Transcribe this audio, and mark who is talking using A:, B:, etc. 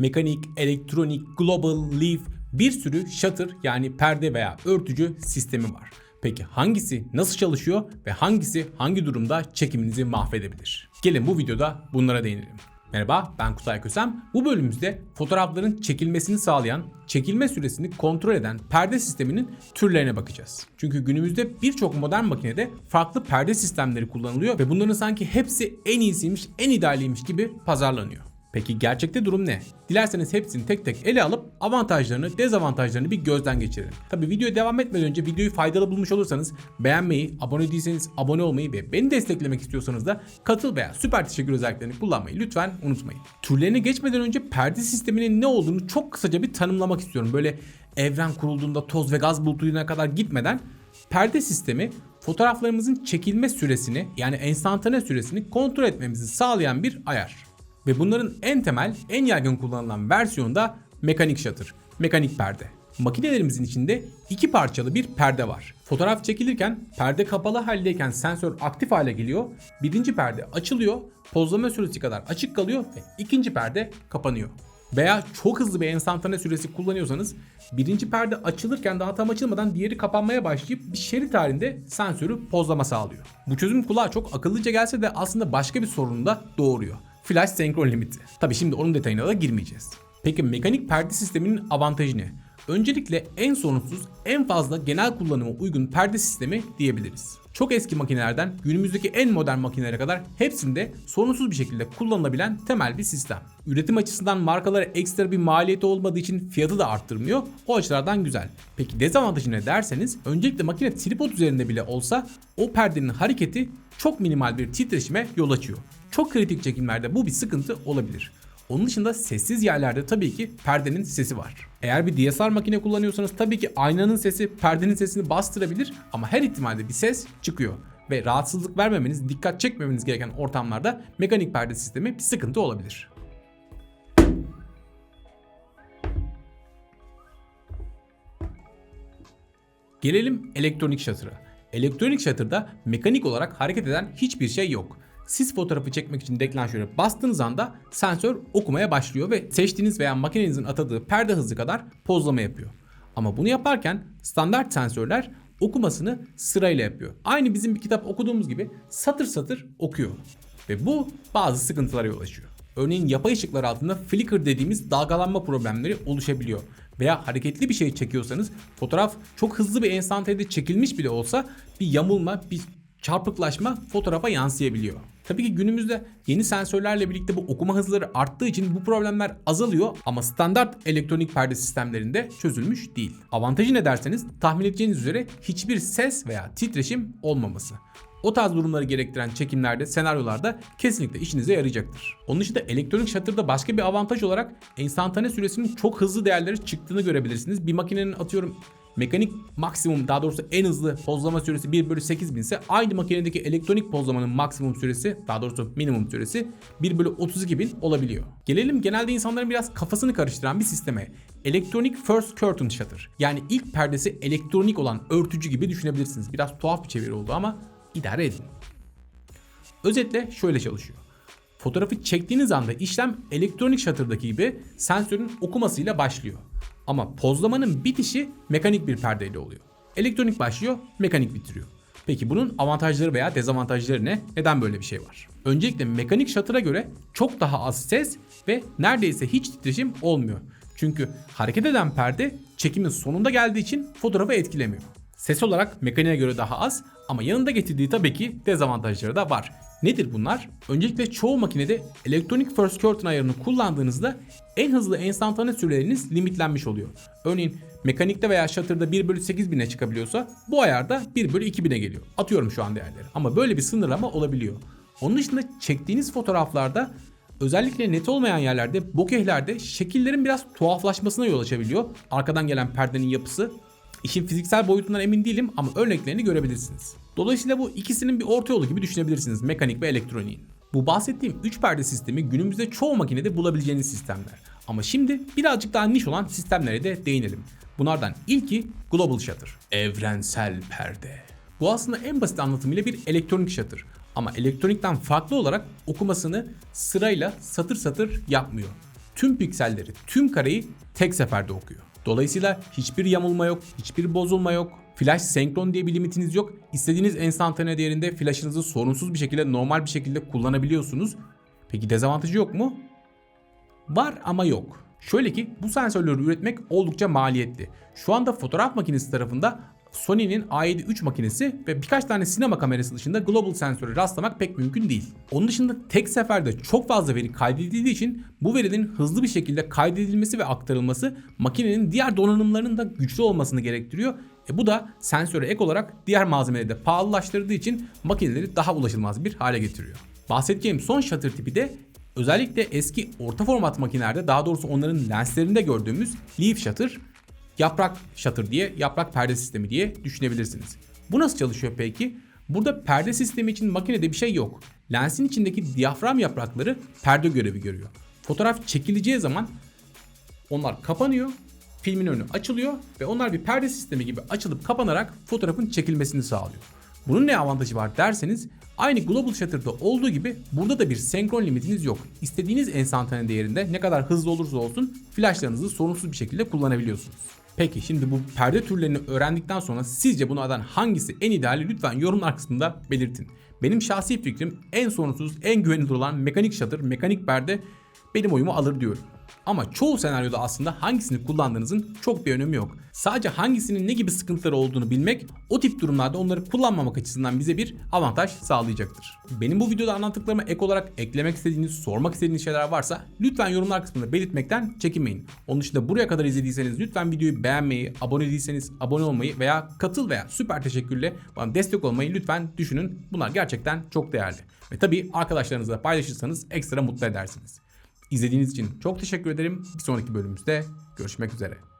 A: Mekanik, elektronik, global, leaf bir sürü shutter yani perde veya örtücü sistemi var. Peki hangisi nasıl çalışıyor ve hangisi hangi durumda çekiminizi mahvedebilir? Gelin bu videoda bunlara değinelim. Merhaba ben Kutay Kösem. Bu bölümümüzde fotoğrafların çekilmesini sağlayan, çekilme süresini kontrol eden perde sisteminin türlerine bakacağız. Çünkü günümüzde birçok modern makinede farklı perde sistemleri kullanılıyor ve bunların sanki hepsi en iyisiymiş, en idealiymiş gibi pazarlanıyor. Peki gerçekte durum ne? Dilerseniz hepsini tek tek ele alıp avantajlarını, dezavantajlarını bir gözden geçirelim. Tabi videoya devam etmeden önce videoyu faydalı bulmuş olursanız beğenmeyi, abone değilseniz abone olmayı ve beni desteklemek istiyorsanız da katıl veya süper teşekkür özelliklerini kullanmayı lütfen unutmayın. Türlerine geçmeden önce perde sisteminin ne olduğunu çok kısaca bir tanımlamak istiyorum. Böyle evren kurulduğunda toz ve gaz bulutuyuna kadar gitmeden perde sistemi fotoğraflarımızın çekilme süresini yani enstantane süresini kontrol etmemizi sağlayan bir ayar. Ve bunların en temel, en yaygın kullanılan versiyonu da mekanik shutter, mekanik perde. Makinelerimizin içinde iki parçalı bir perde var. Fotoğraf çekilirken perde kapalı haldeyken sensör aktif hale geliyor. Birinci perde açılıyor, pozlama süresi kadar açık kalıyor ve ikinci perde kapanıyor. Veya çok hızlı bir enstantane süresi kullanıyorsanız birinci perde açılırken daha tam açılmadan diğeri kapanmaya başlayıp bir şerit halinde sensörü pozlama sağlıyor. Bu çözüm kulağa çok akıllıca gelse de aslında başka bir sorunu da doğuruyor flash senkron limiti. Tabi şimdi onun detayına da girmeyeceğiz. Peki mekanik perde sisteminin avantajı ne? Öncelikle en sorunsuz, en fazla genel kullanıma uygun perde sistemi diyebiliriz. Çok eski makinelerden günümüzdeki en modern makinelere kadar hepsinde sorunsuz bir şekilde kullanılabilen temel bir sistem. Üretim açısından markalara ekstra bir maliyeti olmadığı için fiyatı da arttırmıyor. O açılardan güzel. Peki dezavantajı ne derseniz öncelikle makine tripod üzerinde bile olsa o perdenin hareketi çok minimal bir titreşime yol açıyor. Çok kritik çekimlerde bu bir sıkıntı olabilir. Onun dışında sessiz yerlerde tabii ki perdenin sesi var. Eğer bir DSLR makine kullanıyorsanız tabii ki aynanın sesi perdenin sesini bastırabilir ama her ihtimalde bir ses çıkıyor. Ve rahatsızlık vermemeniz, dikkat çekmemeniz gereken ortamlarda mekanik perde sistemi bir sıkıntı olabilir. Gelelim elektronik shutter'a. Elektronik shutter'da mekanik olarak hareket eden hiçbir şey yok. Siz fotoğrafı çekmek için deklanşöre bastığınız anda sensör okumaya başlıyor ve seçtiğiniz veya makinenizin atadığı perde hızı kadar pozlama yapıyor. Ama bunu yaparken standart sensörler okumasını sırayla yapıyor. Aynı bizim bir kitap okuduğumuz gibi satır satır okuyor. Ve bu bazı sıkıntılara yol açıyor. Örneğin yapay ışıklar altında flicker dediğimiz dalgalanma problemleri oluşabiliyor. Veya hareketli bir şey çekiyorsanız fotoğraf çok hızlı bir enstantanede çekilmiş bile olsa bir yamulma, bir çarpıklaşma fotoğrafa yansıyabiliyor. Tabii ki günümüzde yeni sensörlerle birlikte bu okuma hızları arttığı için bu problemler azalıyor ama standart elektronik perde sistemlerinde çözülmüş değil. Avantajı ne derseniz tahmin edeceğiniz üzere hiçbir ses veya titreşim olmaması. O tarz durumları gerektiren çekimlerde, senaryolarda kesinlikle işinize yarayacaktır. Onun dışında elektronik shutter'da başka bir avantaj olarak enstantane süresinin çok hızlı değerleri çıktığını görebilirsiniz. Bir makinenin atıyorum mekanik maksimum daha doğrusu en hızlı pozlama süresi 1 bölü 8000 ise aynı makinedeki elektronik pozlamanın maksimum süresi daha doğrusu minimum süresi 1 bölü 32000 olabiliyor. Gelelim genelde insanların biraz kafasını karıştıran bir sisteme. Electronic First Curtain Shutter. Yani ilk perdesi elektronik olan örtücü gibi düşünebilirsiniz. Biraz tuhaf bir çeviri oldu ama idare edin. Özetle şöyle çalışıyor. Fotoğrafı çektiğiniz anda işlem elektronik shutter'daki gibi sensörün okumasıyla başlıyor. Ama pozlamanın bitişi mekanik bir perdeyle oluyor. Elektronik başlıyor, mekanik bitiriyor. Peki bunun avantajları veya dezavantajları ne? Neden böyle bir şey var? Öncelikle mekanik shutter'a göre çok daha az ses ve neredeyse hiç titreşim olmuyor. Çünkü hareket eden perde çekimin sonunda geldiği için fotoğrafı etkilemiyor. Ses olarak mekaniğe göre daha az ama yanında getirdiği tabii ki dezavantajları da var. Nedir bunlar? Öncelikle çoğu makinede elektronik first curtain ayarını kullandığınızda en hızlı enstantane süreleriniz limitlenmiş oluyor. Örneğin mekanikte veya shutter'da 1 bölü 8000'e çıkabiliyorsa bu ayarda 1 bölü 2000'e geliyor. Atıyorum şu an değerleri. Ama böyle bir sınırlama olabiliyor. Onun dışında çektiğiniz fotoğraflarda özellikle net olmayan yerlerde, bokehlerde şekillerin biraz tuhaflaşmasına yol açabiliyor. Arkadan gelen perdenin yapısı İşin fiziksel boyutundan emin değilim ama örneklerini görebilirsiniz. Dolayısıyla bu ikisinin bir orta yolu gibi düşünebilirsiniz mekanik ve elektroniğin. Bu bahsettiğim 3 perde sistemi günümüzde çoğu makinede bulabileceğiniz sistemler. Ama şimdi birazcık daha niş olan sistemlere de değinelim. Bunlardan ilki Global Shutter. Evrensel perde. Bu aslında en basit anlatımıyla bir elektronik shutter. Ama elektronikten farklı olarak okumasını sırayla satır satır yapmıyor tüm pikselleri, tüm kareyi tek seferde okuyor. Dolayısıyla hiçbir yamulma yok, hiçbir bozulma yok. Flash senkron diye bir limitiniz yok. İstediğiniz enstantane değerinde flash'ınızı sorunsuz bir şekilde normal bir şekilde kullanabiliyorsunuz. Peki dezavantajı yok mu? Var ama yok. Şöyle ki bu sensörleri üretmek oldukça maliyetli. Şu anda fotoğraf makinesi tarafında Sony'nin A7 makinesi ve birkaç tane sinema kamerası dışında global sensörü rastlamak pek mümkün değil. Onun dışında tek seferde çok fazla veri kaydedildiği için bu verinin hızlı bir şekilde kaydedilmesi ve aktarılması makinenin diğer donanımlarının da güçlü olmasını gerektiriyor. E bu da sensöre ek olarak diğer malzemeleri de pahalılaştırdığı için makineleri daha ulaşılmaz bir hale getiriyor. Bahsedeceğim son shutter tipi de özellikle eski orta format makinelerde daha doğrusu onların lenslerinde gördüğümüz leaf shutter yaprak shutter diye, yaprak perde sistemi diye düşünebilirsiniz. Bu nasıl çalışıyor peki? Burada perde sistemi için makinede bir şey yok. Lensin içindeki diyafram yaprakları perde görevi görüyor. Fotoğraf çekileceği zaman onlar kapanıyor, filmin önü açılıyor ve onlar bir perde sistemi gibi açılıp kapanarak fotoğrafın çekilmesini sağlıyor. Bunun ne avantajı var derseniz aynı Global Shutter'da olduğu gibi burada da bir senkron limitiniz yok. İstediğiniz enstantane değerinde ne kadar hızlı olursa olsun flashlarınızı sorunsuz bir şekilde kullanabiliyorsunuz. Peki şimdi bu perde türlerini öğrendikten sonra sizce bunlardan hangisi en ideali lütfen yorumlar kısmında belirtin. Benim şahsi fikrim en sorunsuz, en güvenilir olan mekanik shutter, mekanik perde benim oyumu alır diyorum. Ama çoğu senaryoda aslında hangisini kullandığınızın çok bir önemi yok. Sadece hangisinin ne gibi sıkıntıları olduğunu bilmek o tip durumlarda onları kullanmamak açısından bize bir avantaj sağlayacaktır. Benim bu videoda anlattıklarıma ek olarak eklemek istediğiniz, sormak istediğiniz şeyler varsa lütfen yorumlar kısmında belirtmekten çekinmeyin. Onun dışında buraya kadar izlediyseniz lütfen videoyu beğenmeyi, abone değilseniz abone olmayı veya katıl veya süper teşekkürle bana destek olmayı lütfen düşünün. Bunlar gerçekten çok değerli. Ve tabii arkadaşlarınızla paylaşırsanız ekstra mutlu edersiniz. İzlediğiniz için çok teşekkür ederim. Bir sonraki bölümümüzde görüşmek üzere.